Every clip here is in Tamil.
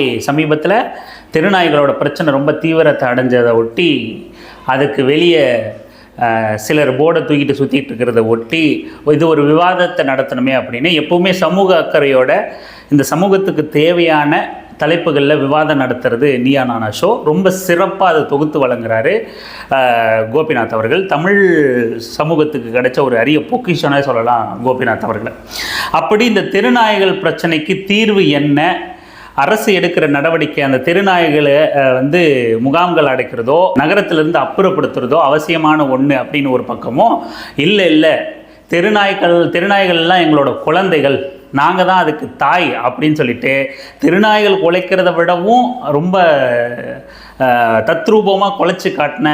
சமீபத்தில் திருநாய்களோட பிரச்சனை ரொம்ப தீவிரத்தை அடைஞ்சதை ஒட்டி அதுக்கு வெளியே சிலர் போர்டை தூக்கிட்டு சுற்றிட்டு இருக்கிறத ஒட்டி இது ஒரு விவாதத்தை நடத்தணுமே அப்படின்னு எப்போவுமே சமூக அக்கறையோட இந்த சமூகத்துக்கு தேவையான தலைப்புகளில் விவாதம் நடத்துறது நீயா நானா ஷோ ரொம்ப சிறப்பாக அதை தொகுத்து வழங்குறாரு கோபிநாத் அவர்கள். தமிழ் சமூகத்துக்கு கிடைச்ச ஒரு அரிய பொக்கிஷனே சொல்லலாம் கோபிநாத் அவர்களை. அப்படி இந்த திருநாயகல் பிரச்சனைக்கு தீர்வு என்ன? அரசு எடுக்கிற நடவடிக்கை அந்த தெருநாய்களை வந்து முகாம்கள் அடைக்கிறதோ நகரத்திலிருந்து அப்புறப்படுத்துறதோ அவசியமான ஒன்று அப்படின்னு ஒரு பக்கமும் இல்லை இல்லை. தெருநாய்கள் தெருநாய்கள்லாம் எங்களோட குழந்தைகள். நாங்கள் தான் அதுக்கு தாய் அப்படின்னு சொல்லிட்டு திருநாய்கள் உழைக்கிறத விடவும் ரொம்ப தத்ரூபமாக குலைச்சி காட்டின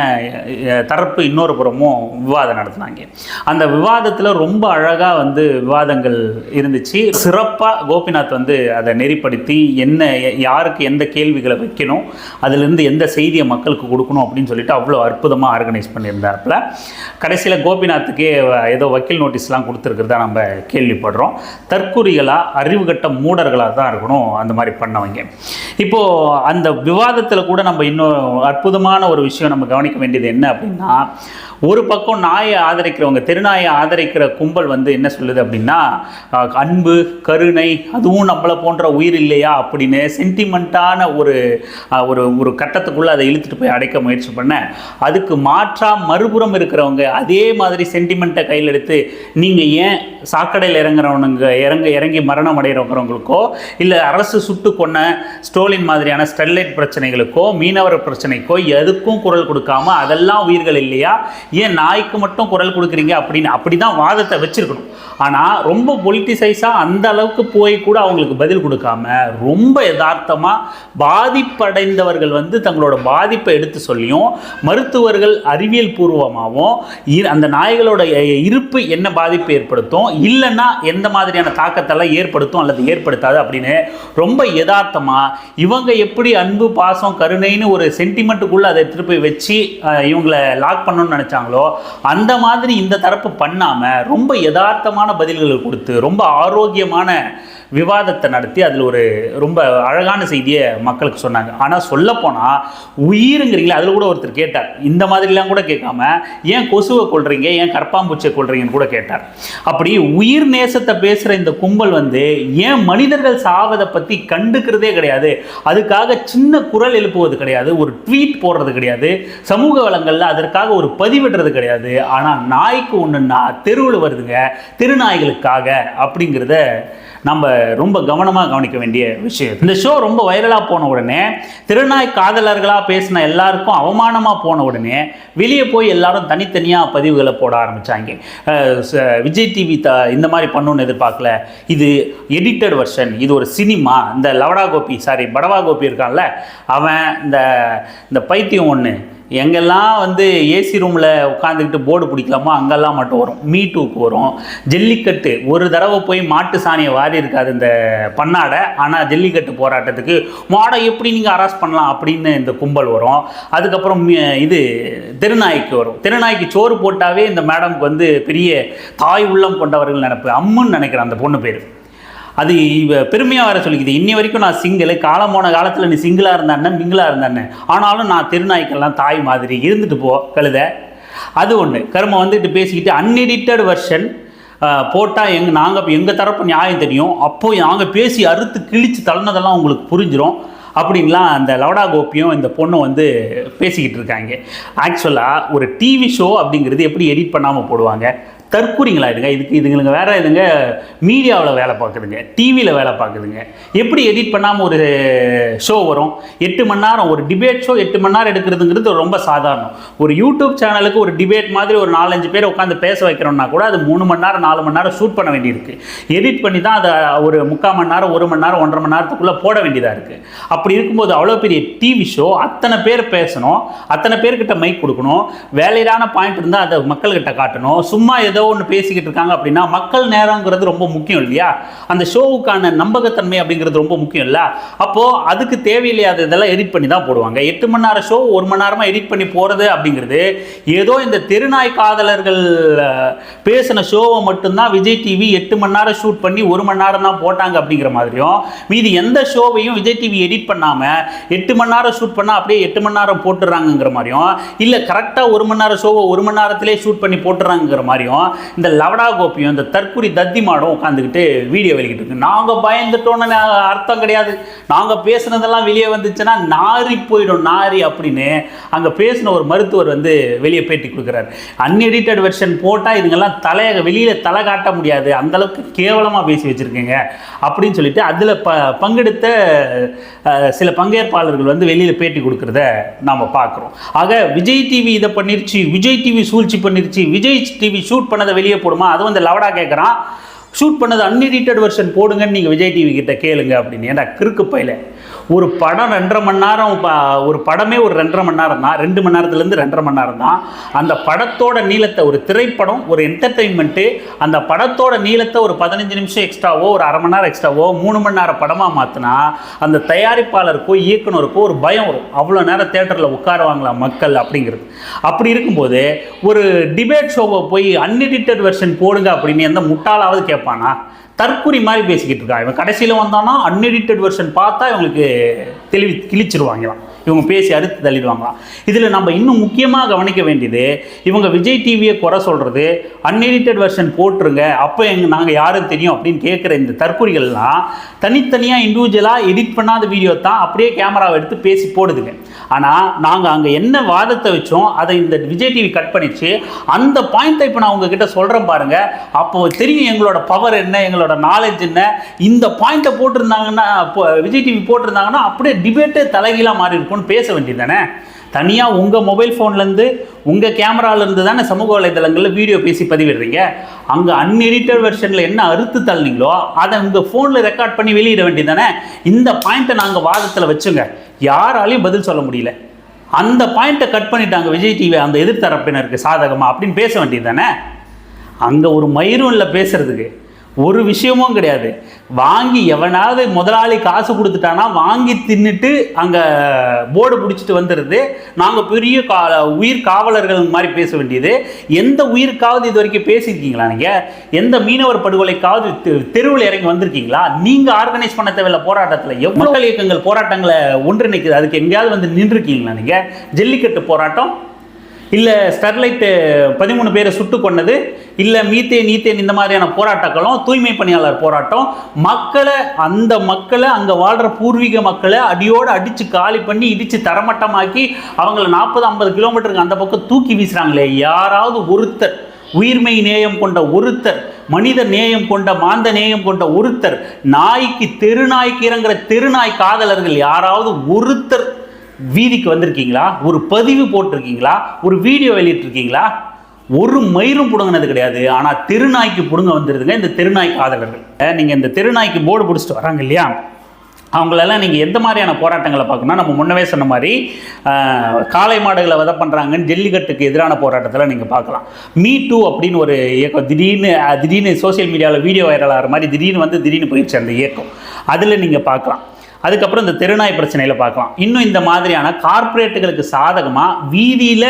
தரப்பு இன்னொரு புறமும் விவாதம் நடத்தினாங்க. அந்த விவாதத்தில் ரொம்ப அழகாக வந்து விவாதங்கள் இருந்துச்சு. சிறப்பாக கோபிநாத் வந்து அதை நெறிப்படுத்தி என்ன யாருக்கு எந்த கேள்விகளை வைக்கணும் அதிலிருந்து எந்த செய்தியை மக்களுக்கு கொடுக்கணும் அப்படின்னு சொல்லிட்டு அவ்வளோ அற்புதமாக ஆர்கனைஸ் பண்ணியிருந்தாப்புல கடைசியில் கோபிநாத்துக்கே ஏதோ வக்கீல் நோட்டீஸ்லாம் கொடுத்துருக்குறதா நம்ம கேள்விப்படுறோம். தற்குறிகளாக அறிவுகட்ட மூடர்களாக தான் இருக்கணும் அந்த மாதிரி பண்ணவங்க. இப்போது அந்த விவாதத்தில் கூட நம்ம இன்னும் அற்புதமான ஒரு விஷயம் நம்ம கவனிக்க வேண்டியது என்ன அப்படின்னா ஒரு பக்கம் நாயை ஆதரிக்கிறவங்க தெருநாயை ஆதரிக்கிற கும்பல் வந்து என்ன சொல்லுது அப்படின்னா அன்பு கருணை அதுவும் நம்மளை போன்ற உயிர் இல்லையா அப்படின்னு சென்டிமெண்ட்டான ஒரு ஒரு ஒரு கட்டத்துக்குள்ளே அதை இழுத்துட்டு போய் அடைக்க முயற்சி பண்ண அதுக்கு மாற்றாக மறுபுறம் இருக்கிறவங்க அதே மாதிரி சென்டிமெண்ட்டை கையில் எடுத்து நீங்கள் ஏன் சாக்கடையில் இறங்குறவனுங்க இறங்க இறங்கி மரணம் அடைகிறவங்களுக்கோ இல்லை அரசு சுட்டு கொன்ன ஸ்டோலின் மாதிரியான ஸ்டெர்லைட் பிரச்சனைகளுக்கோ மீனவர் பிரச்சனைக்கோ எதுக்கும் குரல் கொடுக்காம அதெல்லாம் உயிர்கள் இல்லையா? ஏன் நாய்க்கு மட்டும் குரல் கொடுக்குறீங்க அப்படின்னு? அப்படி தான் வாதத்தை வச்சிருக்கணும். ஆனால் ரொம்ப பொலிட்டிசைஸாக அந்த அளவுக்கு போய் கூட அவங்களுக்கு பதில் கொடுக்காம ரொம்ப யதார்த்தமாக பாதிப்படைந்தவர்கள் வந்து தங்களோட பாதிப்பை எடுத்து சொல்லியும் மருத்துவர்கள் அறிவியல் பூர்வமாகவும் அந்த நாய்களோட இருப்பு என்ன பாதிப்பு ஏற்படுத்தும்? இல்லைன்னா எந்த மாதிரியான தாக்கத்தெல்லாம் ஏற்படுத்தும் அல்லது ஏற்படுத்தாது அப்படின்னு ரொம்ப யதார்த்தமாக இவங்க எப்படி அன்பு பாசம் கருணைன்னு ஒரு சென்டிமெண்ட்டுக்குள்ளே அதை திருப்பி வச்சு இவங்களை லாக் பண்ணணும்னு நினச்சாங்களோ அந்த மாதிரி இந்த தரப்பு பண்ணாமல் ரொம்ப யதார்த்தமான பதில்களை கொடுத்து ரொம்ப ஆரோக்கியமான விவாதத்தை நடத்தி அதில் ஒரு ரொம்ப அழகான செய்தியை மக்களுக்கு சொன்னாங்க. ஆனால் சொல்லப்போனால் உயிருங்கிறீங்களா அதில் கூட ஒருத்தர் கேட்டார். இந்த மாதிரிலாம் கூட கேட்காம ஏன் கொசுவை கொள்றீங்க ஏன் கற்பாம்பூச்சியை கொள்றீங்கன்னு கூட கேட்டார். அப்படி உயிர் நேசத்தை பேசுகிற இந்த கும்பல் வந்து ஏன் மனிதர்கள் சாவதை பற்றி கண்டுக்கிறதே கிடையாது. அதுக்காக சின்ன குரல் எழுப்புவது கிடையாது ஒரு ட்வீட் போடுறது கிடையாது. சமூக வளங்களில் அதற்காக ஒரு பதிவிடுறது கிடையாது. ஆனால் நாய்க்கு ஒன்றுன்னா தெருவில் வருதுங்க திருநாய்களுக்காக அப்படிங்கிறத நம்ம ரொம்ப கவனமாக கவனிக்க வேண்டிய விஷயம். இந்த ஷோ ரொம்ப வைரலாக போன உடனே திருநாய் காதலர்களாக பேசின எல்லாருக்கும் அவமானமாக போன உடனே வெளியே போய் எல்லாரும் தனித்தனியாக பதிவுகளை போட ஆரம்பித்தாங்க விஜய் டிவி த இந்த மாதிரி பண்ணணும்னு எதிர்பார்க்கல. இது எடிட்டட் வெர்ஷன் இது ஒரு சினிமா இந்த லவடா கோபி சாரி படவா கோபி இருக்கான்ல அவன் இந்த இந்த பைத்தியம் ஒன்று எங்கெல்லாம் வந்து ஏசி ரூமில் உட்காந்துக்கிட்டு போர்டு பிடிக்கலாமோ அங்கெல்லாம் மட்டும் வரும். மீ டூக்கு வரும். ஜல்லிக்கட்டு ஒரு தடவை போய் மாட்டு சாணியை வாரி இருக்காது இந்த பண்ணாடை. ஆனால் ஜல்லிக்கட்டு போராட்டத்துக்கு மாடை எப்படி நீங்கள் அரெஸ்ட் பண்ணலாம்? அப்படின்னு இந்த கும்பல் வரும். அதுக்கப்புறம் இது திருநாய்க்கு வரும். திருநாய்க்கு சோறு போட்டாவே இந்த மேடம்க்கு வந்து பெரிய தாய் உள்ளம் கொண்டவர்கள் நினைப்பு. அம்முன்னு நினைக்கிறேன் அந்த பொண்ணு பேர். அது பெருமையாக வர சொல்லிக்குது. இன்னி வரைக்கும் நான் சிங்கிள் காலம் போன காலத்தில் நீ சிங்கிளாக இருந்தானே மிங்கிளாக இருந்தானே ஆனாலும் நான் திருநாய்க்கெல்லாம் தாய் மாதிரி. இருந்துட்டு போ கழுத. அது ஒன்று கருமை வந்துட்டு பேசிக்கிட்டு அன்எடிட்டட் வெர்ஷன் போட்டால் எங் நாங்கள் எங்கள் தரப்பு நியாயம் தெரியும். அப்போது நாங்கள் பேசி அறுத்து கிழித்து தள்ளினதெல்லாம் உங்களுக்கு புரிஞ்சிடும் அப்படின்லாம் அந்த லவடா கோபியும் இந்த பொண்ணும் வந்து பேசிக்கிட்டு இருக்காங்க. ஆக்சுவலாக ஒரு டிவி ஷோ அப்படிங்கிறது எப்படி எடிட் பண்ணாமல் போடுவாங்க? தற்கூறிங்களாயிடுங்க இதுக்கு இதுங்களுக்கு வேறு இதுங்க மீடியாவில் வேலை பார்க்குதுங்க டிவியில் வேலை பார்க்குதுங்க. எப்படி எடிட் பண்ணாமல் ஒரு ஷோ வரும்? எட்டு மணி நேரம் ஒரு டிபேட் ஷோ எட்டு மணி நேரம் எடுக்கிறதுங்கிறது ரொம்ப சாதாரணம். ஒரு யூடியூப் சேனலுக்கு ஒரு டிபேட் மாதிரி ஒரு நாலஞ்சு பேர் உட்காந்து பேச வைக்கிறோம்னா கூட அது மூணு மணி நேரம் நாலு மணி நேரம் ஷூட் பண்ண வேண்டியிருக்கு. எடிட் பண்ணி தான் அதை ஒரு முக்கால் மணி நேரம் ஒரு மணி நேரம் ஒன்றரை மணி நேரத்துக்குள்ளே போட வேண்டியதாக இருக்குது அப்படி இருக்கும்போது அவ்வளோ பெரிய டிவி ஷோ அத்தனை பேர் பேசணும் அத்தனை பேர்கிட்ட மைக் கொடுக்கணும். வேலையிலான பாயிண்ட் இருந்தால் அதை மக்கள்கிட்ட காட்டணும். சும்மா ஏதோ ஏதோ ஒன்று பேசிக்கிட்டு இருக்காங்க அப்படின்னா மக்கள் நேரங்கிறது ரொம்ப முக்கியம் இல்லையா? அந்த ஷோவுக்கான நம்பகத்தன்மை அப்படிங்கிறது ரொம்ப முக்கியம் இல்லை? அப்போது அதுக்கு தேவையில்லாத இதெல்லாம் எடிட் பண்ணி தான் போடுவாங்க. எட்டு மணி நேரம் ஷோ ஒரு மணி நேரமாக எடிட் பண்ணி போகிறது அப்படிங்கிறது ஏதோ இந்த தெருநாய் காதலர்கள் பேசின ஷோவை மட்டும்தான் விஜய் டிவி எட்டு மணி நேரம் ஷூட் பண்ணி ஒரு மணி நேரம் தான் போட்டாங்க அப்படிங்கிற மாதிரியும் மீதி எந்த ஷோவையும் விஜய் டிவி எடிட் பண்ணாமல் எட்டு மணி நேரம் ஷூட் பண்ணால் அப்படியே எட்டு மணி நேரம் போட்டுடுறாங்கங்கிற மாதிரியும் இல்லை கரெக்டாக ஒரு மணி நேரம் ஷோவை ஒரு மணி நேரத்திலே ஷூட் பண்ணி போட்டுறாங்கிற மாதிரியும் இந்த லவடா கோப்பியும் இந்த தற்குறி தத்தி மாடும் உட்காந்துக்கிட்டு வீடியோ வெளியிட்டு இருக்கு. நாங்கள் பயந்துட்டோன்னு அர்த்தம் கிடையாது. நாங்கள் பேசுனதெல்லாம் வெளியே வந்துச்சுன்னா நாரி போயிடும் நாரி அப்படின்னு அங்கே பேசின ஒரு மருத்துவர் வந்து வெளியே பேட்டி கொடுக்குறாரு. அன்எடிட்டட் வெர்ஷன் போட்டால் இதுங்கெல்லாம் தலையை வெளியில் தலை காட்ட முடியாது. அந்த அளவுக்கு கேவலமாக பேசி வச்சுருக்கீங்க அப்படின்னு சொல்லிட்டு அதில் ப பங்கெடுத்த சில பங்கேற்பாளர்கள் வந்து வெளியில் பேட்டி கொடுக்குறத நாம் பார்க்குறோம். ஆக விஜய் டிவி இதை பண்ணிருச்சு விஜய் டிவி சூழ்ச்சி பண்ணிருச்சு விஜய் டிவி ஷூட் பண்ணதை வெளியே போடுமா? அது வந்து லவடா கேட்குறான் ஷூட் பண்ணது அன்எடிட்டட் வெர்ஷன் போடுங்கன்னு நீங்கள் விஜய் டிவி கிட்ட கேளுங்க அப்படின்னு. ஏன்டா கிறுக்கு பையில. ஒரு படம் ரெண்டரை மணி நேரம் ப- ஒரு படமே ஒரு ரெண்டரை மணி நேரம் தான். ரெண்டு மணி நேரத்துலேருந்து ரெண்டரை மணி நேரம் தான். அந்த படத்தோட நீளத்தை ஒரு திரைப்படம் ஒரு என்டர்டெயின்மெண்ட்டு அந்த படத்தோட நீளத்தை ஒரு பதினஞ்சு நிமிஷம் எக்ஸ்ட்ராவோ ஒரு அரை மணி நேரம் எக்ஸ்ட்ராவோ மூணு மணி நேரம் படமாக மாற்றினா அந்த தயாரிப்பாளருக்கோ இயக்குனருக்கோ ஒரு பயம் வரும். அவ்வளோ நேரம் தேட்டரில் உட்காருவாங்களா மக்கள் அப்படிங்கிறது. அப்படி இருக்கும்போது ஒரு டிபேட் ஷோவை போய் அன்எடிட்டட் வெர்ஷன் போடுங்க அப்படின்னு எந்த முட்டாளாவது கேட்பானா? தற்குறி மாதிரி பேசிக்கிட்டு இருக்கான். இவன் கடைசியில் வந்தானா அன்எடிட்டட் வெர்ஷன் பார்த்தா இவங்களுக்கு தெளிவி கிழிச்சிருவாங்களாம் இவங்க பேசி அறுத்து தள்ளிடுவாங்களாம் இதில் நம்ம இன்னும் முக்கியமாக கவனிக்க வேண்டியது இவங்க விஜய் டிவியை குறை சொல்கிறது அன்எடிட்டட் வெர்ஷன் போட்டுருங்க அப்போ எங்கள் நாங்கள் யாரும் தெரியும் அப்படின்னு கேட்குற இந்த தற்குறிகள்லாம் தனித்தனியாக இண்டிவிஜுவலாக எடிட் பண்ணாத வீடியோ தான் அப்படியே கேமராவை எடுத்து பேசி போடுதுங்க. ஆனால் நாங்கள் அங்கே என்ன வாதத்தை வச்சோம் அதை இந்த விஜய் டிவி கட் பண்ணிச்சு அந்த பாயிண்ட்டை இப்போ நான் உங்ககிட்ட சொல்கிறேன் பாருங்கள் அப்போ தெரியும் எங்களோட பவர் என்ன எங்களோட நாலேஜ் என்ன. இந்த பாயிண்ட்டை போட்டிருந்தாங்கன்னா இப்போ விஜய் டிவி போட்டிருந்தாங்கன்னா அப்படியே டிபேட்டே தலைகீழாக மாறி இருக்கும்னு பேச வேண்டியது தானே? தனியாக உங்கள் மொபைல் ஃபோன்லேருந்து உங்கள் கேமராலேருந்து தானே சமூக வலைதளங்களில் வீடியோ பேசி பதிவிடுறீங்க. அங்கே அன்எடிட்டட் வெர்ஷனில் என்ன அறுத்து தள்ளினீங்களோ அதை உங்கள் ஃபோனில் ரெக்கார்ட் பண்ணி வெளியிட வேண்டியது தானே இந்த பாயிண்ட்டை நாங்கள் வாதத்தில் வச்சுங்க. யாராலையும் பதில் சொல்ல முடியல. அந்த பாயிண்ட்டை கட் பண்ணிட்டாங்க விஜய் டிவி அந்த எதிர்த்தரப்பினருக்கு சாதகமாக அப்படின்னு பேச வேண்டியது தானே அங்கே ஒரு மயிரும் இல்லை பேசுகிறதுக்கு ஒரு விஷயமும் கிடையாது. வாங்கி எவனாவது முதலாளி காசு கொடுத்துட்டானா வாங்கி தின்னுட்டு அங்கே போர்டு பிடிச்சிட்டு வந்துடுது நாங்கள் பெரிய கா உயிர் காவலர்கள் மாதிரி பேச வேண்டியது. எந்த உயிருக்காவது இது வரைக்கும் பேசியிருக்கீங்களா நீங்கள் எந்த மீனவர் படுகொலைக்காவது தெருவில் இறங்கி வந்திருக்கீங்களா? நீங்கள் ஆர்கனைஸ் பண்ண தேவையில்ல போராட்டத்தில். எவ்வளோ இயக்கங்கள் போராட்டங்களை ஒன்றிணைக்குது. அதுக்கு எங்கேயாவது வந்து நின்றுருக்கீங்களா நீங்கள் ஜல்லிக்கட்டு போராட்டம் இல்லை ஸ்டெர்லைட்டு பதிமூணு பேரை சுட்டு கொண்டது இல்லை மீத்தேன் நீத்தேன் இந்த மாதிரியான போராட்டங்களும் தூய்மை பணியாளர் போராட்டம். மக்களை அந்த மக்களை அங்கே வாழ்கிற பூர்வீக மக்களை அடியோடு அடித்து காலி பண்ணி இடித்து தரமட்டமாக்கி அவங்கள நாற்பது ஐம்பது கிலோமீட்டருக்கு அந்த பக்கம் தூக்கி வீசுகிறாங்களே யாராவது ஒருத்தர் உயிர்மை நேயம் கொண்ட ஒருத்தர் மனித நேயம் கொண்ட மாந்த நேயம் கொண்ட ஒருத்தர் நாய்க்கு தெருநாய்க்கு இறங்குற தெருநாய் காதலர்கள் யாராவது ஒருத்தர் வீதிக்கு வந்திருக்கீங்களா? ஒரு பதிவு போட்டிருக்கீங்களா? ஒரு வீடியோ வெளியிட்டிருக்கீங்களா? ஒரு மயிரும் புடுங்கினது கிடையாது. ஆனால் தெருநாய்க்கு புடுங்க வந்துருதுங்க இந்த தெருநாய் காதலர்கள். நீங்கள் இந்த தெருநாய்க்கு போர்டு பிடிச்சிட்டு வராங்க இல்லையா? அவங்களெல்லாம் நீங்கள் எந்த மாதிரியான போராட்டங்களை பார்க்கணும்னா நம்ம முன்னவே சொன்ன மாதிரி காளை மாடுகளை வதை பண்ணுறாங்கன்னு ஜல்லிக்கட்டுக்கு எதிரான போராட்டத்தில் நீங்கள் பார்க்கலாம். மீ டூ அப்படின்னு ஒரு இயக்கம் திடீர்னு திடீர்னு சோஷியல் மீடியாவில் வீடியோ வைரல் ஆகிற மாதிரி திடீர்னு வந்து திடீர்னு போயிடுச்சு அந்த இயக்கம். அதில் நீங்கள் பார்க்கலாம். அதுக்கப்புறம் இந்த தெருநாய் பிரச்சனையில் பார்க்கலாம். இன்னும் இந்த மாதிரியான கார்ப்பரேட்டுகளுக்கு சாதகமாக வீதியில்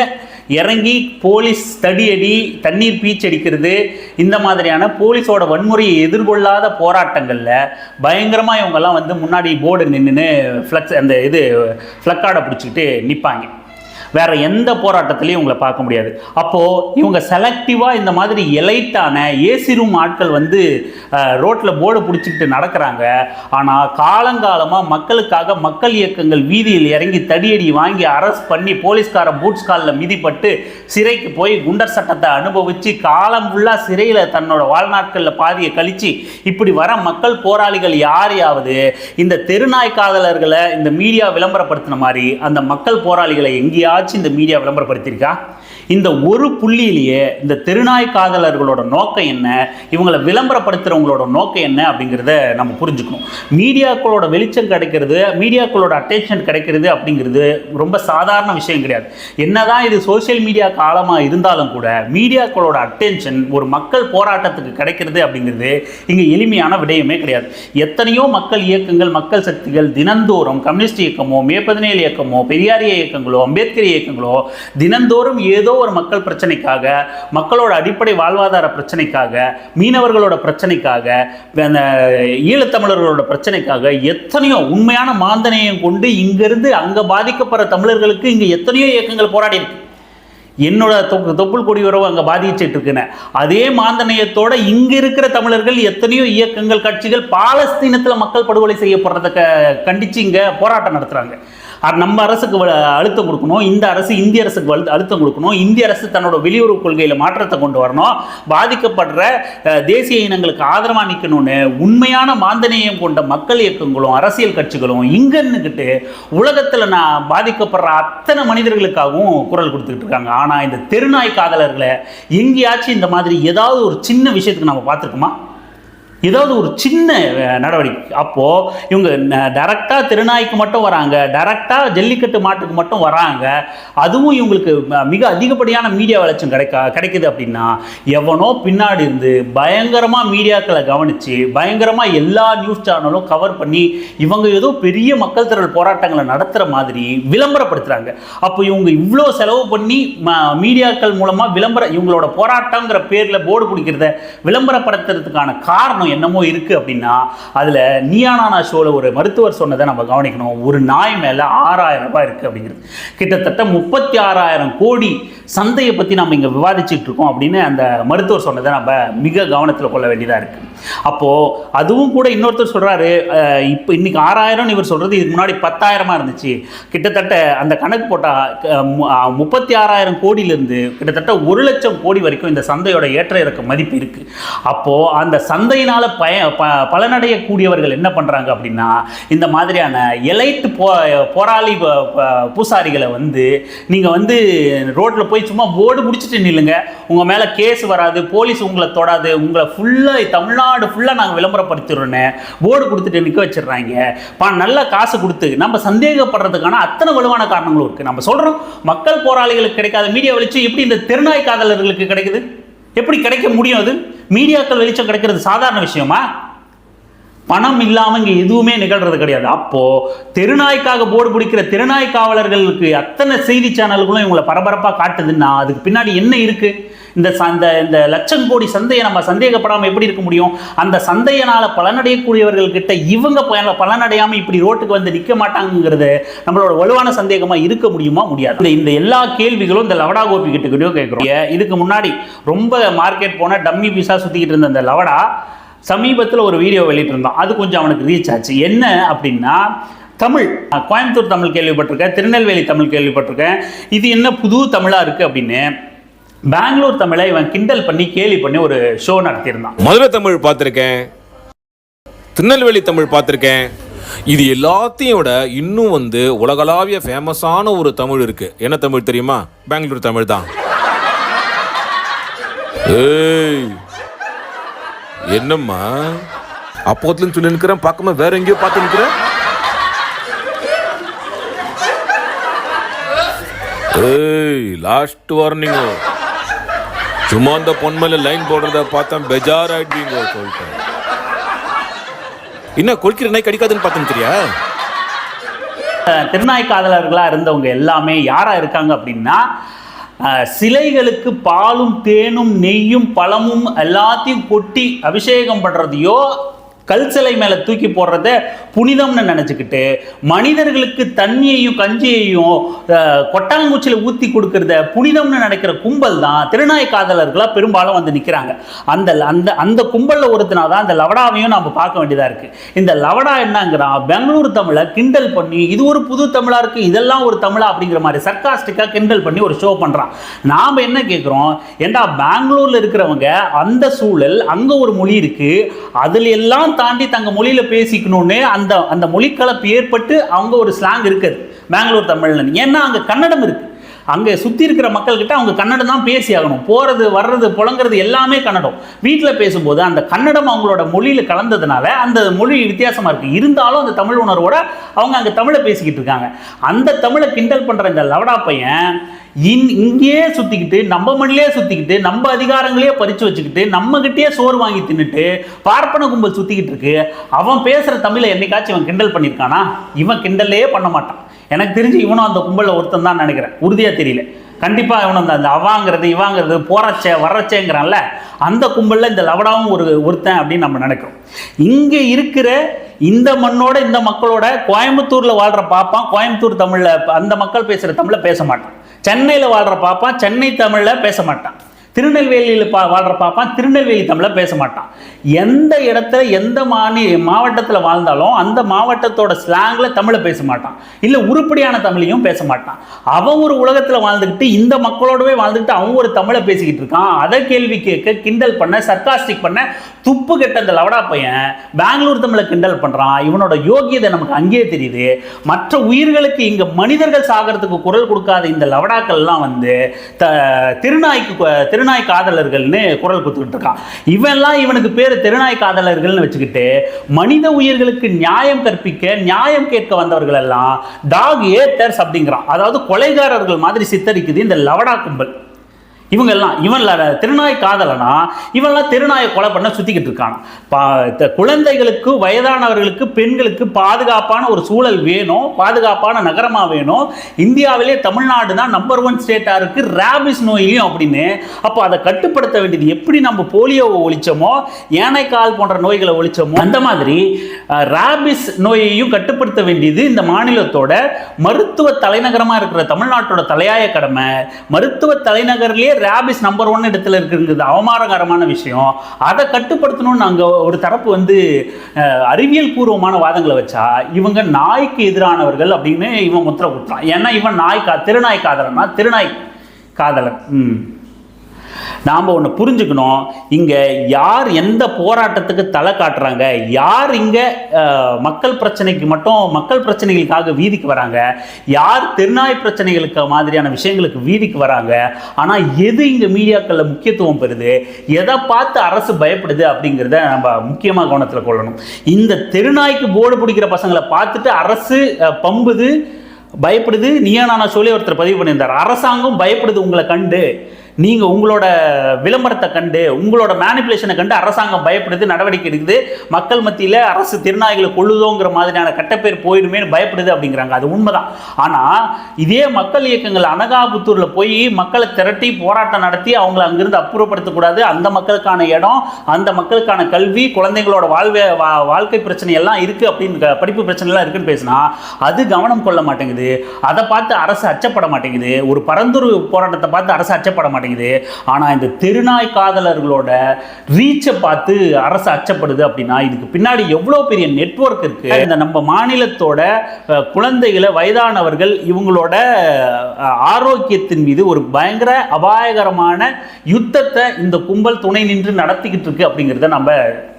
இறங்கி போலீஸ் தடியடி தண்ணீர் பீச்சடிக்கிறது இந்த மாதிரியான போலீஸோட வன்முறையை எதிர்கொள்ளாத போராட்டங்களில் பயங்கரமாக இவங்கெல்லாம் வந்து முன்னாடி போர்டு நின்றுன்னு ஃப்ளக்ஸ் அந்த இது ஃப்ளக்கார்டை பிடிச்சிக்கிட்டு நிற்பாங்க வேற எந்த போராட்டத்திலையும் உங்களை பார்க்க முடியாது. அப்போது இவங்க செலக்டிவாக இந்த மாதிரி எலைட்டான ஏசி ரூம் ஆட்கள் வந்து ரோட்டில் போர்டு பிடிச்சிக்கிட்டு நடக்கிறாங்க. ஆனால் காலங்காலமாக மக்களுக்காக மக்கள் இயக்கங்கள் வீதியில் இறங்கி தடியடி வாங்கி அரெஸ்ட் பண்ணி போலீஸ்கார பூட்ஸ் காலில் மிதிப்பட்டு சிறைக்கு போய் குண்டர் சட்டத்தை அனுபவித்து காலம் ஃபுல்லாக சிறையில் தன்னோட வாழ்நாட்களில் பாதியை கழித்து இப்படி வர மக்கள் போராளிகள் யாரையாவது இந்த தெருநாய் காதலர்களை இந்த மீடியா விளம்பரப்படுத்தின மாதிரி அந்த மக்கள் போராளிகளை எங்கேயாவது எங்கேயாச்சும் இந்த மீடியா விளம்பரப்படுத்தியிருக்கா? இந்த ஒரு புள்ளியிலேயே இந்த தெருநாய் காதலர்களோட நோக்கம் என்ன? இவங்களை விளம்பரப்படுத்துகிறவங்களோட நோக்கம் என்ன அப்படிங்கிறத நம்ம புரிஞ்சுக்கணும். மீடியாக்களோட வெளிச்சம் கிடைக்கிறது மீடியாக்களோட அட்டென்ஷன் கிடைக்கிறது அப்படிங்கிறது ரொம்ப சாதாரண விஷயம் கிடையாது. என்னதான் இது சோஷியல் மீடியா காலமாக இருந்தாலும் கூட மீடியாக்களோட அட்டென்ஷன் ஒரு மக்கள் போராட்டத்துக்கு கிடைக்கிறது அப்படிங்கிறது இங்கே எளிமையான விடயமே கிடையாது. எத்தனையோ மக்கள் இயக்கங்கள் மக்கள் சக்திகள் தினந்தோறும் கம்யூனிஸ்ட் இயக்கமோ மே பதினேழு இயக்கமோ பெரியாரிய இயக்கங்களோ அம்பேத்கர் இயக்கங்களோ தினந்தோறும் ஏதோ ஒரு மக்கள் பிரச்சனைக்காக மக்களோட அடிப்படை வாழ்வாதார பிரச்சனைக்காக மீனவர்களோட பிரச்சனைக்காக அந்த ஈழத்தமிழர்களோட பிரச்சனைக்காக எத்தனையோ உண்மையான மாந்தனையும் கொண்டு இங்கிருந்து அங்கே பாதிக்கப்படுற தமிழர்களுக்கு இங்கே எத்தனையோ இயக்கங்கள் போராடி இருக்கு. என்னோட தொப்பு தொப்புள் கொடி உறவு அங்கே பாதிச்சிட்டு இருக்குன்னு. அதே மாந்தனையத்தோட இங்க இருக்கிற தமிழர்கள் எத்தனையோ இயக்கங்கள் கட்சிகள் பாலஸ்தீனத்தில் மக்கள் படுகொலை செய்யப்படுறத க கண்டிச்சு இங்கே போராட்டம் நடத்துகிறாங்க நம்ம அரசுக்கு வ- அழுத்தம் கொடுக்கணும். இந்த அரசு இந்திய அரசுக்கு அழுத்தம் கொடுக்கணும். இந்திய அரசு தன்னோட வெளியுறவு கொள்கையில் மாற்றத்தை கொண்டு வரணும். பாதிக்கப்படுற தேசிய இனங்களுக்கு ஆதரவாக நிற்கணும்னு உண்மையான மாந்தநேயம் கொண்ட மக்கள் இயக்கங்களும் அரசியல் கட்சிகளும் இங்க உலகத்தில் நான் பாதிக்கப்படுற அத்தனை மனிதர்களுக்காகவும் குரல் கொடுத்துக்கிட்டு இருக்காங்க. ஆனால் இந்த தெருநாய் காதலர்களை எங்கேயாச்சும் இந்த மாதிரி ஏதாவது ஒரு சின்ன விஷயத்துக்கு நம்ம பார்த்துருக்கோமா? ஏதாவது ஒரு சின்ன நடவடிக்கை. அப்போது இவங்க டைரெக்டாக திருநாய்க்கு மட்டும் வராங்க டைரெக்டாக ஜல்லிக்கட்டு மாட்டுக்கு மட்டும் வராங்க அதுவும் இவங்களுக்கு ம- மிக அதிகப்படியான மீடியா வளர்ச்சம் கிடைக்கா கிடைக்குது அப்படின்னா எவனோ பின்னாடி இருந்து பயங்கரமாக மீடியாக்களை கவனித்து பயங்கரமாக எல்லா நியூஸ் சேனலும் கவர் பண்ணி இவங்க ஏதோ பெரிய மக்கள் திரள் போராட்டங்களை நடத்துகிற மாதிரி விளம்பரப்படுத்துகிறாங்க அப்போ இவங்க இவ்வளோ செலவு பண்ணி ம மீடியாக்கள் மூலமாக விளம்பர இவங்களோட போராட்டங்கிற பேரில் போர்டு பிடிக்கிறத விளம்பரப்படுத்துறதுக்கான காரணம் என்னமோ இருக்குது அப்படின்னா அதில் நியானானா ஷோவில் ஒரு மருத்துவர் சொன்னதை நம்ம கவனிக்கணும். ஒரு நாய் மேலே ஆறாயிரம் ரூபாய் இருக்குது அப்படிங்கிறது. கிட்டத்தட்ட முப்பத்தி ஆறாயிரம் கோடி சந்தையை பற்றி நம்ம இங்கே விவாதிச்சுட்டு இருக்கோம் அப்படின்னு அந்த மருத்துவர் சொன்னதை நம்ம மிக கவனத்தில் கொள்ள வேண்டியதாக இருக்குது அப்போது அதுவும் கூட இன்னொருத்தர் சொல்கிறாரு இப்போ இன்னைக்கு ஆறாயிரம் இவர் சொல்கிறது இதுக்கு முன்னாடி பத்தாயிரமாக இருந்துச்சு. கிட்டத்தட்ட அந்த கணக்கு போட்டால் முப்பத்தி ஆறாயிரம் கோடியிலேருந்து கிட்டத்தட்ட ஒரு லட்சம் கோடி வரைக்கும் இந்த சந்தையோட ஏற்ற இறக்க மதிப்பு இருக்குது அப்போது அந்த சந்தையினால் பய ப பலனடையக்கூடியவர்கள் என்ன பண்ணுறாங்க அப்படின்னா இந்த மாதிரியான எலைட்டு போ போராளி ப- பூசாரிகளை வந்து நீங்கள் வந்து ரோட்டில் போய் சும்மா போர்டு முடிச்சுட்டு நில்லுங்க. உங்கள் மேலே கேஸ் வராது போலீஸ் உங்களை தொடாது உங்களை ஃபுல்லாக தமிழ்நாடு ஃபுல்லாக நாங்கள் விளம்பரப்படுத்திடுறோன்னு போர்டு கொடுத்துட்டு நிற்க வச்சிடுறாங்க. பா நல்ல காசு கொடுத்து நம்ம சந்தேகப்படுறதுக்கான அத்தனை வலுவான காரணங்களும் இருக்குது நம்ம சொல்கிறோம் மக்கள் போராளிகளுக்கு கிடைக்காத மீடியா வெளிச்சம் எப்படி இந்த திருநாய் காதலர்களுக்கு கிடைக்குது? எப்படி கிடைக்க முடியும் அது? மீடியாக்கள் வெளிச்சம் கிடைக்கிறது சாதாரண விஷயமா? பணம் இல்லாமல் இங்கே எதுவுமே நிகழ்றது கிடையாது. அப்போது தெருநாய்க்காக போர்டு பிடிக்கிற தெருநாய் காவலர்களுக்கு அத்தனை செய்தி சேனல்களும் இவங்களை பரபரப்பாக காட்டுதுன்னா அதுக்கு பின்னாடி என்ன இருக்குது இந்த சந்த இந்த லட்சம் கோடி சந்தையை நம்ம சந்தேகப்படாமல் எப்படி இருக்க முடியும்? அந்த சந்தையினால் பலனடையக்கூடியவர்கள்கிட்ட இவங்க பல பலனடையாமல் இப்படி ரோட்டுக்கு வந்து நிற்க மாட்டாங்கிறது நம்மளோட வலுவான சந்தேகமாக இருக்க முடியுமா முடியாது? இந்த- இந்த எல்லா கேள்விகளும் இந்த லவடா கோபி கிட்ட கேட்குறோம். இதுக்கு முன்னாடி ரொம்ப மார்க்கெட் போன டம்மி பீஸாக சுற்றிக்கிட்டு இருந்த அந்த லவடா சமீபத்தில் ஒரு வீடியோ வெளியிட்டிருந்தோம் அது கொஞ்சம் அவனுக்கு ரீச் ஆச்சு. என்ன அப்படின்னா தமிழ். கோயம்புத்தூர் தமிழ் கேள்விப்பட்டிருக்கேன் திருநெல்வேலி தமிழ் கேள்விப்பட்டிருக்கேன். இது என்ன புது தமிழாக இருக்குது அப்படின்னு பெங்களூர் தமிழை இவன் கிண்டல் பண்ணி கேலி பண்ணி ஒரு ஷோ நடத்தியிருந்தான். மதுரை தமிழ் பார்த்துருக்கேன். திருநெல்வேலி தமிழ் பார்த்துருக்கேன். இது எல்லாத்தையும் விட இன்னும் வந்து உலகளாவிய ஃபேமஸான ஒரு தமிழ் இருக்கு. என்ன தமிழ் தெரியுமா? பெங்களூர் தமிழ் தான். ஏய். என்னம்மா? அப்போத்துலன்னு சொல்லி நிற்கிறேன் பார்க்காம வேற எங்கேயோ பார்த்து நிற்கிறேன். ஏய் லாஸ்ட் வார்னிங் சும்மா அந்த பொன் மேல லைன் போடுறத பார்த்தா பெஜார் ஆயிடுவீங்க சொல்லிட்டேன். என்ன கொல்கிற நாய் கடிக்காதுன்னு பார்த்தேன் தெரியா திருநாய் காதலர்களாக இருந்தவங்க எல்லாமே யாராக இருக்காங்க அப்படின்னா சிலைகளுக்கு பாலும் தேனும் நெய்யும் பழமும் எல்லாத்தையும் கொட்டி அபிஷேகம் பண்ணுறதையோ கல் சிலை மேலே தூக்கி போடுறத புனிதம்னு நினச்சிக்கிட்டு மனிதர்களுக்கு தண்ணியையும் கஞ்சியையும் கொட்டாங்குச்சியில் ஊற்றி கொடுக்கறத புனிதம்னு நினைக்கிற கும்பல் தான் திருநாய் காதலர்களாக பெரும்பாலும் வந்து நிற்கிறாங்க அந்த அந்த அந்த கும்பலில் ஒருத்தனா தான் அந்த லவடாவையும் நம்ம பார்க்க வேண்டியதாக இருக்குது இந்த லவடா என்னங்கிறான் பெங்களூர் தமிழை கிண்டல் பண்ணி இது ஒரு புது தமிழாக இருக்குது இதெல்லாம் ஒரு தமிழா அப்படிங்கிற மாதிரி சர்க்காஸ்டிக்காக கிண்டல் பண்ணி ஒரு ஷோ பண்ணுறான் நாம் என்ன கேட்குறோம் ஏண்டா பெங்களூரில் இருக்கிறவங்க அந்த சூழல் அங்கே ஒரு மொழி இருக்குது அதில் எல்லாம் தாண்டி தங்கள் மொழியில் பேசிக்கணும்னு அந்த அந்த மொழிக்கலப்பு ஏற்பட்டு அவங்க ஒரு ஸ்லாங் இருக்குது. பெங்களூர் தமிழ்ல ஏன்னா அங்கே கன்னடம் இருக்குது அங்கே சுற்றி இருக்கிற மக்கள்கிட்ட அவங்க கன்னடம் தான் பேசி ஆகணும். போகிறது வர்றது புழங்குறது எல்லாமே கன்னடம். வீட்டில் பேசும்போது அந்த கன்னடம் அவங்களோட மொழியில் கலந்ததுனால அந்த மொழி வித்தியாசமாக இருக்குது இருந்தாலும் அந்த தமிழ் உணர்வோட அவங்க அங்கே தமிழை பேசிக்கிட்டு இருக்காங்க. அந்த தமிழை கிண்டல் பண்ணுற இந்த லவடா பையன் இன் இங்கேயே சுற்றிக்கிட்டு நம்ம மண்ணிலே சுற்றிக்கிட்டு நம்ம அதிகாரங்களையே பறித்து வச்சுக்கிட்டு நம்மகிட்டயே சோறு வாங்கி தின்னுட்டு பார்ப்பன கும்பல் சுற்றிக்கிட்டு இருக்கு. அவன் பேசுகிற தமிழை என்னைக்காச்சும் இவன் கிண்டல் பண்ணியிருக்கானா இவன் கிண்டல்லையே பண்ண மாட்டான். எனக்கு தெரிஞ்சு இவனும் அந்த கும்பலில் ஒருத்தன் தான் நினைக்கிறேன். உறுதியாக தெரியல. கண்டிப்பாக இவனும் அந்த அந்த அவாங்கிறது இவாங்கிறது போறச்ச வர்றச்சேங்கிறான்ல அந்த கும்பலில் இந்த லவடாவும் ஒரு ஒருத்தன் அப்படின்னு நம்ம நினைக்கிறோம். இங்கே இருக்கிற இந்த மண்ணோட இந்த மக்களோட கோயம்புத்தூரில் வாழ்கிற பாப்பான் கோயம்புத்தூர் தமிழில் அந்த மக்கள் பேசுகிற தமிழை பேச மாட்டான். சென்னையில் வாழ்கிற பாப்பா சென்னை தமிழில் பேச மாட்டான் திருநெல்வேலியில் பா வாழ்கிற பாப்பான் திருநெல்வேலி தமிழை பேச மாட்டான். எந்த இடத்துல எந்த மாநில மாவட்டத்தில் வாழ்ந்தாலும் அந்த மாவட்டத்தோட ஸ்லாங்கில் தமிழை பேச மாட்டான். இல்லை உருப்படியான தமிழையும் பேச மாட்டான். அவன் ஒரு உலகத்தில் வாழ்ந்துக்கிட்டு இந்த மக்களோடவே வாழ்ந்துக்கிட்டு அவன் ஒரு தமிழை பேசிக்கிட்டு இருக்கான். அதை கேள்வி கேட்க கிண்டல் பண்ண சர்க்காஸ்டிக் பண்ண துப்பு கெட்ட அந்த லவடா பையன் பெங்களூர் தமிழை கிண்டல் பண்ணுறான் இவனோட யோகியதை நமக்கு அங்கேயே தெரியுது. மற்ற உயிர்களுக்கு இங்கே மனிதர்கள் சாகிறதுக்கு குரல் கொடுக்காத இந்த லவடாக்கள்லாம் வந்து த திருநாய்க்கு திரு தெருநாய் காதலர்கள்னு குரல் கொடுத்துக்கிட்டு இருக்கான். இவெல்லாம் இவனுக்கு பேர் தெருநாய் காதலர்கள்னு வச்சுக்கிட்டு மனித உயிர்களுக்கு நியாயம் கற்பிக்க நியாயம் கேட்க வந்தவர்கள் எல்லாம் டாக் ஏத்தர்ஸ் அப்படிங்கிறான். அதாவது கொலைகாரர்கள் மாதிரி சித்தரிக்குது இந்த லவடா கும்பல். இவங்கெல்லாம் இவன் ல- திருநாய் காதலனா இவன்லாம் திருநாயை கொலை பண்ண சுற்றிக்கிட்டு இருக்கான். பா குழந்தைகளுக்கு வயதானவர்களுக்கு பெண்களுக்கு பாதுகாப்பான ஒரு சூழல் வேணும் பாதுகாப்பான நகரமாக வேணும். இந்தியாவிலே தமிழ்நாடு தான் நம்பர் ஒன் ஸ்டேட்டாக இருக்குது ரேபிஸ் நோயிலையும் அப்படின்னு. அப்போ அதை கட்டுப்படுத்த வேண்டியது எப்படி நம்ம போலியோவை ஒழிச்சோமோ ஏனைக்கால் போன்ற நோய்களை ஒழிச்சோமோ அந்த மாதிரி ரேபிஸ் நோயையும் கட்டுப்படுத்த வேண்டியது இந்த மாநிலத்தோட மருத்துவ தலைநகரமாக இருக்கிற தமிழ்நாட்டோட தலையாய கடமை. மருத்துவ தலைநகர்லேயே ரேபிஸ் நம்பர் ஒன் இடத்துல இருக்குங்கிறது அவமானகரமான விஷயம். அதை கட்டுப்படுத்தணும்னு நாங்கள் ஒரு தரப்பு வந்து அறிவியல் பூர்வமான வாதங்களை வச்சா இவங்க நாய்க்கு எதிரானவர்கள் அப்படின்னு இவன் முத்திர குத்துறான். ஏன்னா இவன் நாய் கா திருநாய் காதலன்னா திருநாய் காதலன். ம். நாம் ஒன்று புரிஞ்சுக்கணும். இங்கே யார் எந்த போராட்டத்துக்கு தலை காட்டுறாங்க? யார் இங்கே மக்கள் பிரச்சனைக்கு மட்டும் மக்கள் பிரச்சனைகளுக்காக வீதிக்கு வராங்க? யார் திருநாய் பிரச்சனைகளுக்கு மாதிரியான விஷயங்களுக்கு வீதிக்கு வராங்க? ஆனால் எது இங்கே மீடியாக்களில் முக்கியத்துவம் பெறுது? எதை பார்த்து அரசு பயப்படுது அப்படிங்கிறத நம்ம முக்கியமாக கவனத்தில் கொள்ளணும். இந்த தெருநாய்க்கு போர்டு பிடிக்கிற பசங்களை பார்த்துட்டு அரசு பம்புது பயப்படுது. நீயா நானா சொல்லி ஒருத்தர் பதிவு பண்ணியிருந்தார். அரசாங்கம் பயப்படுது உங்களை கண்டு. நீங்கள் உங்களோட விளம்பரத்தை கண்டு உங்களோட மேனிப்புலேஷனை கண்டு அரசாங்கம் பயப்படுது நடவடிக்கை எடுக்குது. மக்கள் மத்தியில் அரசு திருநாய்களை கொள்ளுதோங்கிற மாதிரியான கட்டப்பேர் போயிடுமே பயப்படுது அப்படிங்கிறாங்க. அது உண்மைதான். ஆனால் இதே மக்கள் இயக்கங்கள் அனகாபுத்தூரில் போய் மக்களை திரட்டி போராட்டம் நடத்தி அவங்கள அங்கிருந்து அப்புறப்படுத்தக்கூடாது. அந்த மக்களுக்கான இடம் அந்த மக்களுக்கான கல்வி குழந்தைங்களோட வாழ்வே வா- வாழ்க்கை பிரச்சனை எல்லாம் இருக்குது அப்படின்னு படிப்பு பிரச்சனை எல்லாம் இருக்குன்னு பேசினா அது கவனம் கொள்ள மாட்டேங்குது. அதை பார்த்து அரசு அச்சப்பட மாட்டேங்குது. ஒரு பரந்துரு போராட்டத்தை பார்த்து அரசு அச்சப்பட மாட்டேங்குது. ஆனால் இந்த தெருநாய் காதலர்களோட ரீச்சை பார்த்து அரசு அச்சப்படுது அப்படின்னா இதுக்கு பின்னாடி எவ்வளோ பெரிய நெட்ஒர்க் இருக்கு? இந்த நம்ம மாநிலத்தோட குழந்தைகளை வயதானவர்கள் இவங்களோட ஆரோக்கியத்தின் மீது ஒரு பயங்கர அபாயகரமான யுத்தத்தை இந்த கும்பல் துணை நின்று நடத்திக்கிட்டு இருக்கு அப்படிங்கிறத நம்ம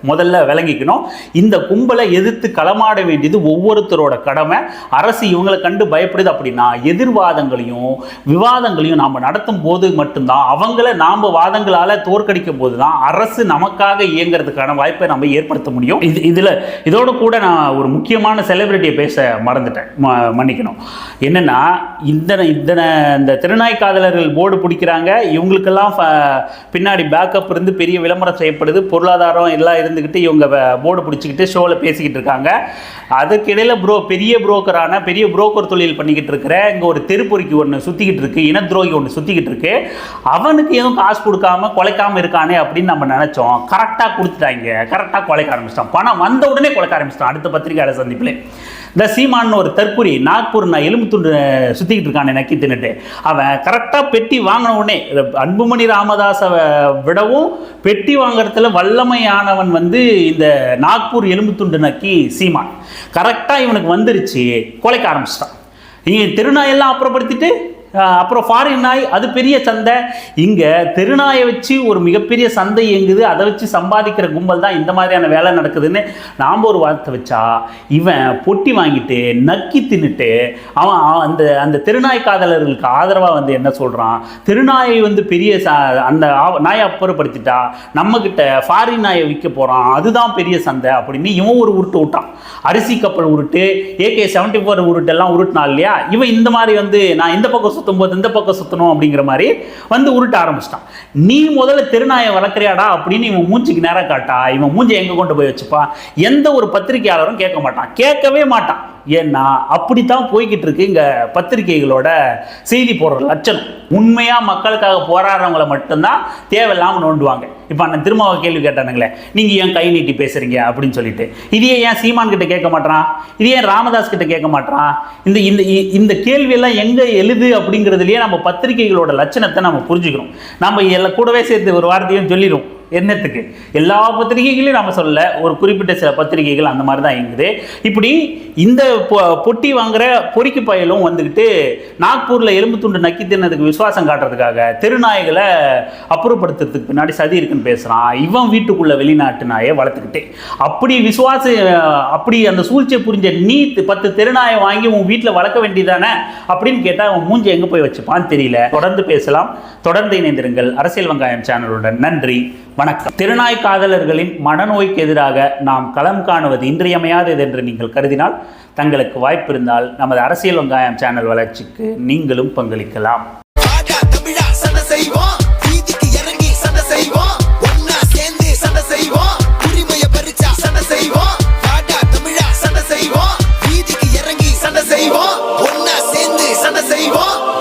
முதல்ல விளங்கிக்கணும். இந்த கும்பலை எதிர்த்து களமாட வேண்டியது ஒவ்வொருத்தரோட கடமை. அரசு இவங்களை கண்டு பயப்படுது அப்படின்னா எதிர்வாதங்களையும் விவாதங்களையும் நாம் நடத்தும் போது மட்டும்தான் அவங்கள நாம் வாதங்களால் தோற்கடிக்கும் போது தான் அரசு நமக்காக இயங்குறதுக்கான வாய்ப்பை நம்ம ஏற்படுத்த முடியும். இது இதில் இதோடு கூட நான் ஒரு முக்கியமான செலிபிரிட்டியை பேச மறந்துட்டேன். ம- மன்னிக்கணும். என்னென்னா இத்தனை இந்த இந்த திருநாய் காதலர்கள் போர்டு பிடிக்கிறாங்க. இவங்களுக்கெல்லாம் ஃப- பின்னாடி பேக்கப் இருந்து பெரிய விளம்பரம் செய்யப்படுது. பொருளாதாரம் எல்லாம் இருந்துக்கிட்டு இவங்க போர்டு பிடிச்சிக்கிட்டு ஷோவில் பேசிக்கிட்டு இருக்காங்க. அதுக்கிடையில் ப்ரோ பெரிய புரோக்கரான பெரிய புரோக்கர் தொழில் பண்ணிக்கிட்டு இருக்கிற இங்கே ஒரு தெருப்பொறிக்கு ஒன்று சுற்றிக்கிட்டு இருக்கு. துரோகி ஒன்று சுற்றிக்கிட்டு இருக்கு. அவனுக்கு எதுவும் காசு கொடுக்காம குலைக்காமல் இருக்கானே அப்படின்னு நம்ம நினச்சோம். கரெக்டாக கொடுத்துட்டாங்க. கரெக்டாக குலைக்க ஆரம்பிச்சிட்டான். பணம் வந்த உடனே குலைக்க ஆரம்பிச்சிட்டான். அடுத்த பத்திரிகையாளர் சந்திப்பில். இந்த சீமான் ஒரு தற்குறி நாக்பூர் நான் எலும்பு துண்டு சுற்றிக்கிட்டு இருக்கானே நக்கி தின்னுட்டு. அவன் கரெக்டாக பெட்டி வாங்கின உடனே அன்புமணி ராமதாஸை விடவும் பெட்டி வாங்குறதுல வல்லமையானவன் வந்து இந்த நாக்பூர் எலும்பு துண்டு நக்கி சீமான். கரெக்டாக இவனுக்கு வந்துருச்சு. குலைக்க ஆரம்பிச்சிட்டான். நீ திருநாயெல்லாம் அப்புறப்படுத்திட்டு அப்புறம் ஃபாரின் நாய் அது பெரிய சந்தை. இங்கே தெருநாயை வச்சு ஒரு மிகப்பெரிய சந்தை இயங்குது. அதை வச்சு சம்பாதிக்கிற கும்பல் தான் இந்த மாதிரியான வேலை நடக்குதுன்னு நாம் ஒரு வார்த்தை வச்சா இவன் பொட்டி வாங்கிட்டு நக்கி தின்னுட்டு அவன் அவன் அந்த அந்த தெருநாய் காதலர்களுக்கு ஆதரவாக வந்து என்ன சொல்கிறான் தெருநாயை வந்து பெரிய ச அந்த நாயை அப்புறப்படுத்திட்டா நம்மக்கிட்ட ஃபாரின் நாயை விற்க போகிறான் அதுதான் பெரிய சந்தை அப்படின்னு இவன் ஒரு உருட்டு விட்டான். அரிசி கப்பல் உருட்டு ஏகே செவன்ட்டி ஃபோர் உருட்டெல்லாம் உருட்டினா இல்லையா? இவன் இந்த மாதிரி வந்து நான் இந்த பக்கம் சுற்றும் போது இந்த பக்கம் சுற்றணும் அப்படிங்கிற மாதிரி வந்து உருட்ட ஆரம்பிச்சிட்டான். நீ முதல்ல திருநாயை வளர்க்குறியாடா அப்படின்னு இவன் மூஞ்சிக்கு நேரம் காட்டா இவன் மூஞ்சி எங்கே கொண்டு போய் வச்சுப்பான் எந்த ஒரு பத்திரிகையாளரும் கேட்க மாட்டான். கேட்கவே மாட்டான். ஏன்னா அப்படித்தான் போய்கிட்டு இருக்கு இங்க பத்திரிகைகளோட செய்தி போடுற லட்சணம். உண்மையா மக்களுக்காக போராடுறவங்கள மட்டும்தான் தேவையில்லாம நோண்டுவாங்க. இப்போ நான் திருமாவை கேள்வி கேட்டானுங்களே நீங்க ஏன் கை நீட்டி பேசுறீங்க? அப்படின்னு சொல்லிட்டு. இதையே ஏன் சீமான் கிட்ட கேட்க மாட்டான் இதே ஏன் ராமதாஸ் கிட்ட கேட்க மாட்டான் இந்த இந்த இ- இந்த கேள்வியெல்லாம் எங்க எழுது அப்படின்னு அப்படிங்கிறதுலையே நம்ம பத்திரிகைகளோட லட்சணத்தை நம்ம புரிஞ்சுக்கிறோம். நம்ம எல்லாம் கூடவே சேர்த்து ஒரு வார்த்தையும் சொல்லிடுவோம். என்னத்துக்கு எல்லா பத்திரிகைகளையும் நம்ம சொல்ல ஒரு குறிப்பிட்ட சில பத்திரிகைகள் அந்த மாதிரி தான் இயங்குது. இப்படி இந்த பொ- பொட்டி வாங்குற பொறிக்கு பயலும் வந்துக்கிட்டு நாக்பூரில் எலும்பு துண்டு நக்கி தின்னதுக்கு விசுவாசம் காட்டுறதுக்காக தெருநாய்களை அப்புறப்படுத்துறதுக்கு பின்னாடி சதி இருக்குன்னு பேசுகிறான் இவன் வீட்டுக்குள்ளே வெளிநாட்டு நாயை வளர்த்துக்கிட்டே. அப்படி விசுவாச அப்படி அந்த சூழ்ச்சியை புரிஞ்ச நீ பத்து தெருநாயை வாங்கி உன் வீட்டில் வளர்க்க வேண்டியதானே அப்படின்னு கேட்டால் அவன் மூஞ்சி எங்கே போய் வச்சுப்பான்னு தெரியல. தொடர்ந்து பேசலாம். தொடர்ந்து இணைந்திருங்கள். அரசியல் வெங்காயம் சேனலுடன் நன்றி. வணக்கம். திருநாய் காதலர்களின் மனநோய்க்கு எதிராக நாம் களம் காணுவது இன்றியமையாதது என்று நீங்கள் கருதினால் தங்களுக்கு வாய்ப்பு இருந்தால் நமது அரசியல் வெங்காயம் சேனல் வளர்ச்சிக்கு நீங்களும் பங்களிக்கலாம். வாடா செய்வோம். இறங்கி செய்வோம். செய்வோம். செய்வோம். செய்வோம். இறங்கி செய்வோம். சேர்ந்து செய்வோம்.